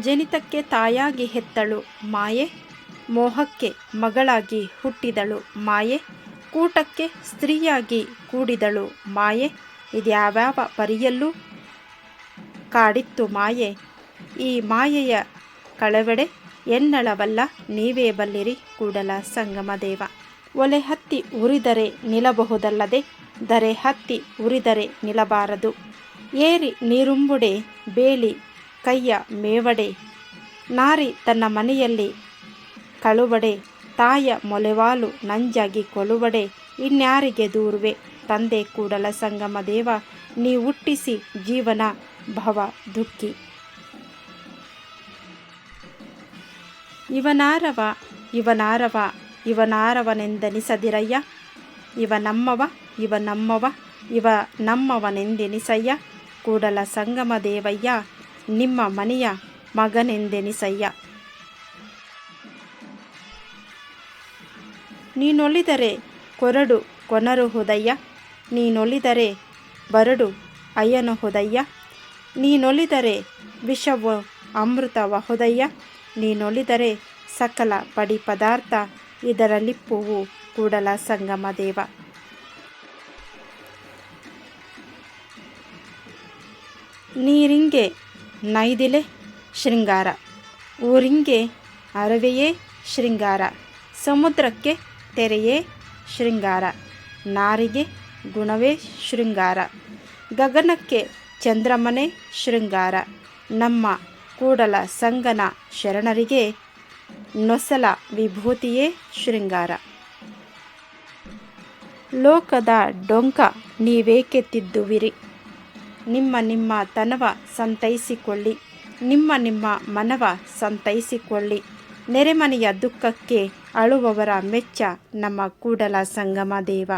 ಜನಿತಕ್ಕೆ ತಾಯಾಗಿ ಹೆತ್ತಳು ಮಾಯೆ, ಮೋಹಕ್ಕೆ ಮಗಳಾಗಿ ಹುಟ್ಟಿದಳು ಮಾಯೆ, ಕೂಟಕ್ಕೆ ಸ್ತ್ರೀಯಾಗಿ ಕೂಡಿದಳು ಮಾಯೆ. ಇದ್ಯಾವ್ಯಾವ ಪರಿಯಲ್ಲೂ ಕಾಡಿತ್ತು ಮಾಯೆ. ಈ ಮಾಯೆಯ ಕಳವಡೆ ಎನ್ನಳವಲ್ಲ, ನೀವೇ ಬಲ್ಲಿರಿ ಕೂಡಲ ಸಂಗಮ ದೇವ. ಒಲೆ ಹತ್ತಿ ಉರಿದರೆ ನಿಲ್ಲಬಹುದಲ್ಲದೆ, ದರೆ ಹತ್ತಿ ಉರಿದರೆ ನಿಲ್ಲಬಾರದು. ಏರಿ ನೀರುಂಬುಡೆ, ಬೇಲಿ ಕೈಯ ಮೇವಡೆ. ನಾರಿ ತನ್ನ ಮನೆಯಲ್ಲಿ, ಕಳುಬಡೆ, ತಾಯ ಮೊಲೆವಾಲು ನಂಜಾಗಿ ಕೊಲುಬಡೆ, ಇನ್ಯಾರಿಗೆ ದೂರುವೆ? ತಂದೆ ಕೂಡಲ ಸಂಗಮ ದೇವ, ನೀ ಹುಟ್ಟಿಸಿ ಜೀವನ ಭವ ದುಃಖಿ. ಇವನಾರವ ಇವನಾರವ, ಇವನಾರವನೆಂದೆನಿಸದಿರಯ್ಯ? ಇವ ನಮ್ಮವ ಇವ ನಮ್ಮವ, ಇವ ನಮ್ಮವನೆಂದೆನಿಸಯ್ಯ? ಕೂಡಲ ಸಂಗಮ ದೇವಯ್ಯ ನಿಮ್ಮ ಮನೆಯ ಮಗನೆಂದೆನಿಸಯ್ಯ. ನೀನೊಲಿದರೆ ಕೊರಡು ಕೊನರು ಕೊನರುಹುದಯ್ಯ ನೀನೊಲಿದರೆ ಬರಡು ಅಯ್ಯನಹುದಯ್ಯ ನೀನೊಲಿದರೆ ವಿಷವು ಅಮೃತವಹುದಯ್ಯ ನೀನೊಲಿದರೆ ಸಕಲ ಪಡಿ ಪದಾರ್ಥ ಇದರ ಲಿಪ್ಪುವು ಕೂಡಲ ಸಂಗಮ ದೇವ. ನೀರಿಂಗೆ ನೈದಿಲೆ ಶೃಂಗಾರ. ಊರಿಂಗೆ ಅರವೆಯೇ ಶೃಂಗಾರ. ಸಮುದ್ರಕ್ಕೆ ತೆರೆಯೇ ಶೃಂಗಾರ. ನಾರಿಗೆ ಗುಣವೇ ಶೃಂಗಾರ. ಗಗನಕ್ಕೆ ಚಂದ್ರಮನೆ ಶೃಂಗಾರ. ನಮ್ಮ ಕೂಡಲ ಸಂಗನ ಶರಣರಿಗೆ ನೊಸಲ ವಿಭೂತಿಯೇ ಶೃಂಗಾರ. ಲೋಕದ ಡೊಂಕ ನೀವೇಕೆ ತಿದ್ದುವಿರಿ ನಿಮ್ಮ ನಿಮ್ಮ ತನವ ಸಂತೈಸಿಕೊಳ್ಳಿ. ನಿಮ್ಮ ನಿಮ್ಮ ಮನವ ಸಂತೈಸಿಕೊಳ್ಳಿ. ನೆರೆಮನೆಯ ದುಃಖಕ್ಕೆ ಅಳುವವರ ಮೆಚ್ಚ ನಮ್ಮ ಕೂಡಲ ಸಂಗಮ ದೇವ.